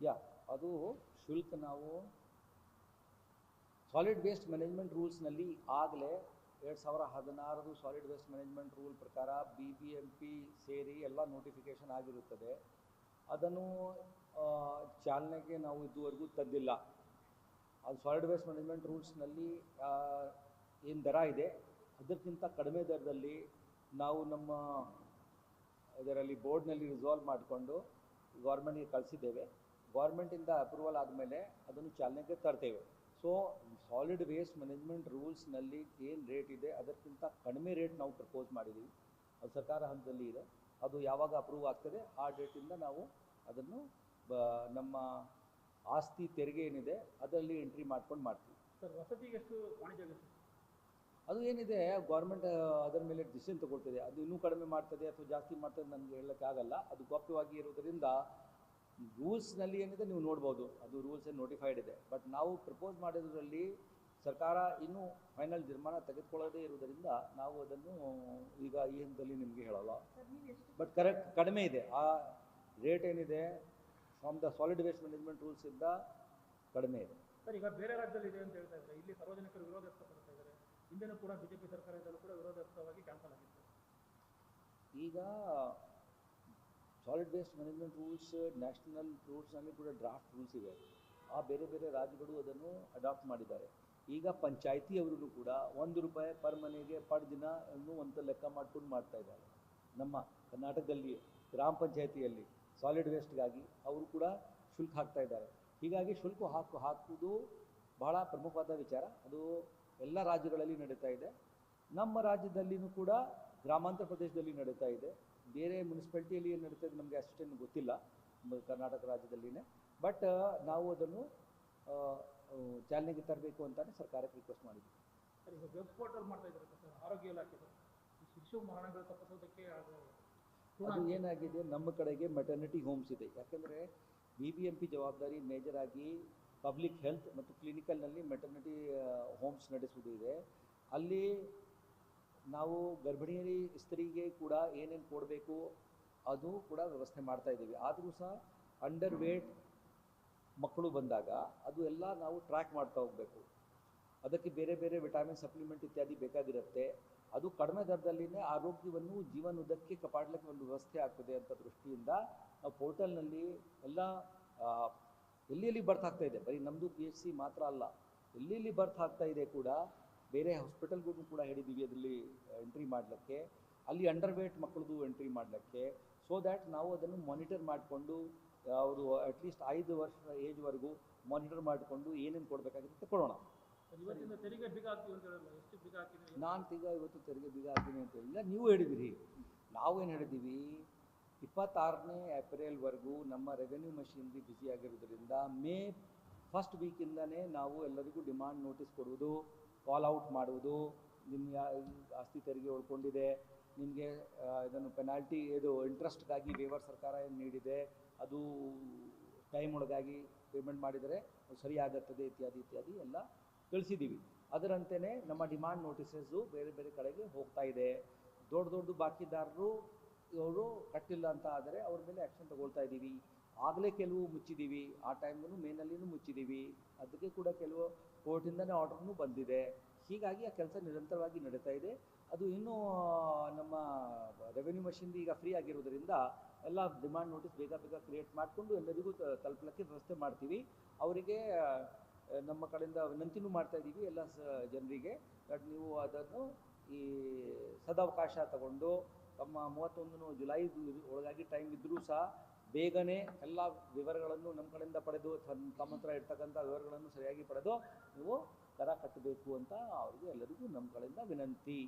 ಯಾ, ಅದು ಶುಲ್ಕ ನಾವು ಸಾಲಿಡ್ ವೇಸ್ಟ್ ಮ್ಯಾನೇಜ್ಮೆಂಟ್ ರೂಲ್ಸ್ನಲ್ಲಿ ಆಗಲೇ ಎರಡು ಸಾವಿರ ಹದಿನಾರದು ಸಾಲಿಡ್ ವೇಸ್ಟ್ ಮ್ಯಾನೇಜ್ಮೆಂಟ್ ರೂಲ್ ಪ್ರಕಾರ ಬಿ ಬಿ ಎಂ ಪಿ ಸೇರಿ ಎಲ್ಲ ನೋಟಿಫಿಕೇಷನ್ ಆಗಿರುತ್ತದೆ. ಅದನ್ನು ಚಾಲನೆಗೆ ನಾವು ಇದುವರೆಗೂ ತಂದಿಲ್ಲ. ಅದು ಸಾಲಿಡ್ ವೇಸ್ಟ್ ಮ್ಯಾನೇಜ್ಮೆಂಟ್ ರೂಲ್ಸ್ನಲ್ಲಿ ಏನು ದರ ಇದೆ? ಅದಕ್ಕಿಂತ ಕಡಿಮೆ ದರದಲ್ಲಿ ನಾವು ನಮ್ಮ ಇದರಲ್ಲಿ ಬೋರ್ಡ್ನಲ್ಲಿ ರಿಸಾಲ್ವ್ ಮಾಡಿಕೊಂಡು ಗೌರ್ಮೆಂಟ್ಗೆ ಕಳಿಸಿದ್ದೇವೆ. ಗೌರ್ಮೆಂಟಿಂದ ಅಪ್ರೂವಲ್ ಆದಮೇಲೆ ಅದನ್ನು ಚಾಲನೆಗೆ ತರ್ತೇವೆ. ಸೊ ಸಾಲಿಡ್ ವೇಸ್ಟ್ ಮ್ಯಾನೇಜ್ಮೆಂಟ್ ರೂಲ್ಸ್ನಲ್ಲಿ ಏನು ರೇಟ್ ಇದೆ ಅದಕ್ಕಿಂತ ಕಡಿಮೆ ರೇಟ್ ನಾವು ಪ್ರಪೋಸ್ ಮಾಡಿದ್ದೀವಿ ಅದು ಸರ್ಕಾರ ಹಂತದಲ್ಲಿ ಇದೆ. ಅದು ಯಾವಾಗ ಅಪ್ರೂವ್ ಆಗ್ತದೆ ಆ ಡೇಟಿಂದ ನಾವು ಅದನ್ನು ಬ ನಮ್ಮ ಆಸ್ತಿ ತೆರಿಗೆ ಏನಿದೆ ಅದರಲ್ಲಿ ಎಂಟ್ರಿ ಮಾಡ್ಕೊಂಡು ಮಾಡ್ತೀವಿ. ಸರ್ ಅದು ಏನಿದೆ ಗೌರ್ಮೆಂಟ್ ಅದರ ಮೇಲೆ ಡಿಸಿಷನ್ ತಗೊಳ್ತದೆ. ಅದು ಇನ್ನೂ ಕಡಿಮೆ ಮಾಡ್ತದೆ ಅಥವಾ ಜಾಸ್ತಿ ಮಾಡ್ತದೆ ನನಗೆ ಹೇಳೋಕ್ಕಾಗಲ್ಲ ಆಗಲ್ಲ. ಅದು ಗೌಪ್ಯವಾಗಿ ಇರೋದರಿಂದ ರೂಲ್ಸ್ನಲ್ಲಿ ಏನಿದೆ ನೀವು ನೋಡ್ಬೋದು. ಅದು ರೂಲ್ಸ್ ನೋಟಿಫೈಡ್ ಇದೆ. ಬಟ್ ನಾವು ಪ್ರಪೋಸ್ ಮಾಡಿದ್ರಲ್ಲಿ ಸರ್ಕಾರ ಇನ್ನೂ ಫೈನಲ್ ತೀರ್ಮಾನ ತೆಗೆದುಕೊಳ್ಳೋದೇ ಇರುವುದರಿಂದ ನಾವು ಅದನ್ನು ಈಗ ಈ ಹಂತದಲ್ಲಿ ನಿಮಗೆ ಹೇಳಲ್ಲ. ಬಟ್ ಕರೆಕ್ಟ್ ಕಡಿಮೆ ಇದೆ. ಆ ರೇಟ್ ಏನಿದೆ from the solid waste management rules ಇಂದ ಕಡಿಮೆ ಇದೆ. ಸರ್ ಈಗ ಬೇರೆ ರಾಜ್ಯದಲ್ಲಿ ಇದೆ ಅಂತ ಹೇಳ್ತಾ ಇದ್ದಾರೆ ಇಲ್ಲಿ ಸಾರ್ವಜನಿಕರು ವಿರೋಧ ವ್ಯಕ್ತಪಡ್ತಾ ಇದ್ದಾರೆ. ಹಿಂದೆನೂ ಕೂಡ ಬಿಜೆಪಿ ಸರ್ಕಾರದಲ್ಲೂ ಕೂಡ ವಿರೋಧ ವ್ಯಕ್ತವಾಗಿ ಕ್ಯಾನ್ಸಲ್ ಆಗಿತ್ತು. ಈಗ solid waste management rules national ರೂಲ್ಸ್ನಲ್ಲಿ ಕೂಡ ಡ್ರಾಫ್ಟ್ ರೂಲ್ಸ್ ಇವೆ. ಆ ಬೇರೆ ಬೇರೆ ರಾಜ್ಯಗಳು ಅದನ್ನು ಅಡಾಪ್ಟ್ ಮಾಡಿದ್ದಾರೆ. ಈಗ ಪಂಚಾಯತಿಯವರು ಕೂಡ ಒಂದು ರೂಪಾಯಿ ಪರ್ ಮನೆಗೆ ಪರ್ ದಿನ ಅನ್ನು ಒಂದು ಲೆಕ್ಕ ಮಾಡ್ಕೊಂಡು ಮಾಡ್ತಾ ಇದ್ದಾರೆ. ನಮ್ಮ ಕರ್ನಾಟಕದಲ್ಲಿ, ಗ್ರಾಮ ಪಂಚಾಯತಿಯಲ್ಲಿ ಸಾಲಿಡ್ ವೇಸ್ಟ್ಗಾಗಿ ಅವರು ಕೂಡ ಶುಲ್ಕ ಹಾಕ್ತಾ ಇದ್ದಾರೆ. ಹೀಗಾಗಿ ಶುಲ್ಕ ಹಾಕು, ಹಾಕುವುದು ಬಹಳ ಪ್ರಮುಖವಾದ ವಿಚಾರ. ಅದು ಎಲ್ಲ ರಾಜ್ಯಗಳಲ್ಲಿ ನಡೀತಾ ಇದೆ. ನಮ್ಮ ರಾಜ್ಯದಲ್ಲಿನೂ ಕೂಡ ಗ್ರಾಮಾಂತರ ಪ್ರದೇಶದಲ್ಲಿ ನಡೀತಾ ಇದೆ. ಬೇರೆ ಮುನ್ಸಿಪಾಲ್ಟಿಯಲ್ಲಿ ಏನು ನಡೀತಾ ಇದೆ ನಮಗೆ ಅಷ್ಟೇನು ಗೊತ್ತಿಲ್ಲ ನಮ್ಮ ಕರ್ನಾಟಕ ರಾಜ್ಯದಲ್ಲಿನೇ. ಬಟ್ ನಾವು ಅದನ್ನು ಚಾಲನೆಗೆ ತರಬೇಕು ಅಂತಾನೆ ಸರ್ಕಾರಕ್ಕೆ ರಿಕ್ವೆಸ್ಟ್ ಮಾಡಿದ್ವಿ. ಸರ್ ಈಗ ವೆಬ್ ಪೋರ್ಟಲ್ ಮಾಡ್ತಾ ಇದ್ದಾರೆ ಸರ್ ಆರೋಗ್ಯ ಇಲಾಖೆದು ಶಿಶು ಮರಣಗಳು ತಪ್ಪಿಸೋದಕ್ಕೆ ಅದು ಅದು ಏನಾಗಿದೆ ನಮ್ಮ ಕಡೆಗೆ ಮೆಟರ್ನಿಟಿ ಹೋಮ್ಸ್ ಇದೆ. ಯಾಕೆಂದರೆ ಬಿ ಬಿ ಎಂ ಪಿ ಜವಾಬ್ದಾರಿ ಮೇಜರ್ ಆಗಿ ಪಬ್ಲಿಕ್ ಹೆಲ್ತ್ ಮತ್ತು ಕ್ಲಿನಿಕಲ್ನಲ್ಲಿ ಮೆಟರ್ನಿಟಿ ಹೋಮ್ಸ್ ನಡೆಸುವುದು ಇದೆ. ಅಲ್ಲಿ ನಾವು ಗರ್ಭಿಣಿ ಸ್ತ್ರೀಗೆ ಕೂಡ ಏನೇನು ಕೊಡಬೇಕು ಅದು ಕೂಡ ವ್ಯವಸ್ಥೆ ಮಾಡ್ತಾ ಇದ್ದೀವಿ. ಆದರೂ ಸಹ ಅಂಡರ್ ವೇಟ್ ಮಕ್ಕಳು ಬಂದಾಗ ಅದು ಎಲ್ಲ ನಾವು ಟ್ರ್ಯಾಕ್ ಮಾಡ್ತಾ ಹೋಗಬೇಕು. ಅದಕ್ಕೆ ಬೇರೆ ಬೇರೆ ವಿಟಮಿನ್ ಸಪ್ಲಿಮೆಂಟ್ ಇತ್ಯಾದಿ ಬೇಕಾಗಿರುತ್ತೆ. ಅದು ಕಡಿಮೆ ದರದಲ್ಲಿನೇ ಆರೋಗ್ಯವನ್ನು ಜೀವನದಕ್ಕೆ ಕಾಪಾಡಲಿಕ್ಕೆ ಒಂದು ವ್ಯವಸ್ಥೆ ಆಗ್ತದೆ ಅಂತ ದೃಷ್ಟಿಯಿಂದ ನಾವು ಪೋರ್ಟಲ್ನಲ್ಲಿ ಎಲ್ಲ ಎಲ್ಲೆಲ್ಲಿ ಎಲ್ಲಿ ಎಲ್ಲಿ ಬರ್ತ್ ಆಗ್ತಾ ಇದೆ? ಬರೀ ನಮ್ಮದು ಪಿ ಎಚ್ ಸಿ ಮಾತ್ರ ಅಲ್ಲ. ಎಲ್ಲೆಲ್ಲಿ ಬರ್ತ್ ಆಗ್ತಾ ಇದೆ ಕೂಡ ಬೇರೆ ಹಾಸ್ಪಿಟಲ್ಗೂ ಕೂಡ ಹೇಳಿದ್ದೀವಿ ಅದರಲ್ಲಿ ಎಂಟ್ರಿ ಮಾಡಲಿಕ್ಕೆ. ಅಲ್ಲಿ ಅಂಡರ್ ವೇಟ್ ಮಕ್ಕಳದು ಎಂಟ್ರಿ ಮಾಡಲಿಕ್ಕೆ. ಸೊ ದ್ಯಾಟ್ ನಾವು ಅದನ್ನು ಮಾನಿಟರ್ ಮಾಡಿಕೊಂಡು ಅವರು ಅಟ್ಲೀಸ್ಟ್ ಐದು ವರ್ಷ ಏಜ್ವರೆಗೂ ಮಾನಿಟರ್ ಮಾಡಿಕೊಂಡು ಏನೇನು ಕೊಡಬೇಕಾಗಿರುತ್ತೆ ಕೊಡೋಣ. ನಾನು ಈಗ ಇವತ್ತು ತೆರಿಗೆ ಬೀಗ ಹಾಕ್ತೀನಿ ಅಂತ ಹೇಳಿಲ್ಲ ನೀವು ಹೇಳಿದಿರಿ. ನಾವೇನು ಹೇಳಿದ್ದೀವಿ ಇಪ್ಪತ್ತಾರನೇ ಏಪ್ರಿಲ್ವರೆಗೂ ನಮ್ಮ ರೆವೆನ್ಯೂ ಮಷಿನ್ರಿ ಬ್ಯುಸಿಯಾಗಿರೋದ್ರಿಂದ ಮೇ ಫಸ್ಟ್ ವೀಕಿಂದನೇ ನಾವು ಎಲ್ಲರಿಗೂ ಡಿಮಾಂಡ್ ನೋಟಿಸ್ ಕೊಡುವುದು. ಕಾಲ್ ಔಟ್ ಮಾಡುವುದು ನಿಮ್ಮ ಆಸ್ತಿ ತೆರಿಗೆ ಉಳ್ಕೊಂಡಿದೆ ನಿಮಗೆ ಇದನ್ನು ಪೆನಾಲ್ಟಿ ಇದು ಇಂಟ್ರೆಸ್ಟ್ಗಾಗಿ ವೇವರ್ ಸರ್ಕಾರ ಏನು ನೀಡಿದೆ, ಅದು ಟೈಮ್ ಒಳಗಾಗಿ ಪೇಮೆಂಟ್ ಮಾಡಿದರೆ ಸರಿಯಾಗುತ್ತದೆ ಇತ್ಯಾದಿ ಇತ್ಯಾದಿ ಎಲ್ಲ ತಿಳಿಸಿದ್ದೀವಿ. ಅದರಂತೆಯೇ ನಮ್ಮ ಡಿಮಾಂಡ್ ನೋಟಿಸಸ್ಸು ಬೇರೆ ಬೇರೆ ಕಡೆಗೆ ಹೋಗ್ತಾ ಇದೆ. ದೊಡ್ಡ ದೊಡ್ಡ ಬಾಕಿದಾರರು, ಇವರು ಕಟ್ಟಿಲ್ಲ ಅಂತ ಆದರೆ ಅವ್ರ ಮೇಲೆ ಆ್ಯಕ್ಷನ್ ತಗೊಳ್ತಾ ಇದ್ದೀವಿ. ಆಗಲೇ ಕೆಲವು ಮುಚ್ಚಿದ್ದೀವಿ ಆ ಟೈಮಲ್ಲೂ ಮೇನಲ್ಲಿನೂ ಮುಚ್ಚಿದ್ದೀವಿ ಅದಕ್ಕೆ ಕೂಡ ಕೆಲವು ಕೋರ್ಟಿಂದನೇ ಆರ್ಡ್ರೂ ಬಂದಿದೆ. ಹೀಗಾಗಿ ಆ ಕೆಲಸ ನಿರಂತರವಾಗಿ ನಡೀತಾ ಇದೆ. ಅದು ಇನ್ನೂ ನಮ್ಮ ರೆವೆನ್ಯೂ ಮಷಿನ್ ಈಗ ಫ್ರೀ ಆಗಿರೋದ್ರಿಂದ ಎಲ್ಲ ಡಿಮಾಂಡ್ ನೋಟಿಸ್ ಬೇಗ ಬೇಗ ಕ್ರಿಯೇಟ್ ಮಾಡಿಕೊಂಡು ಎಲ್ಲರಿಗೂ ತಲುಪಲಿಕ್ಕೆ ವ್ಯವಸ್ಥೆ ಮಾಡ್ತೀವಿ. ಅವರಿಗೆ ನಮ್ಮ ಕಡೆಯಿಂದ ವಿನಂತಿನೂ ಮಾಡ್ತಾ ಇದ್ದೀವಿ ಎಲ್ಲ ಜನರಿಗೆ. ಬಟ್ ನೀವು ಅದನ್ನು ಈ ಸದಾವಕಾಶ ತಗೊಂಡು, ತಮ್ಮ ಮೂವತ್ತೊಂದನು ಜುಲೈ ಒಳಗಾಗಿ ಟೈಮ್ ಇದ್ದರೂ ಸಹ ಬೇಗನೆ ಎಲ್ಲ ವಿವರಗಳನ್ನು ನಮ್ಮ ಕಡೆಯಿಂದ ಪಡೆದು ತಮ್ಮ ಹತ್ರ ಇರ್ತಕ್ಕಂಥ ವಿವರಗಳನ್ನು ಸರಿಯಾಗಿ ಪಡೆದು ನೀವು ದರ ಕಟ್ಟಬೇಕು ಅಂತ ಅವರಿಗೆ ಎಲ್ಲರಿಗೂ ನಮ್ಮ ಕಡೆಯಿಂದ ವಿನಂತಿ.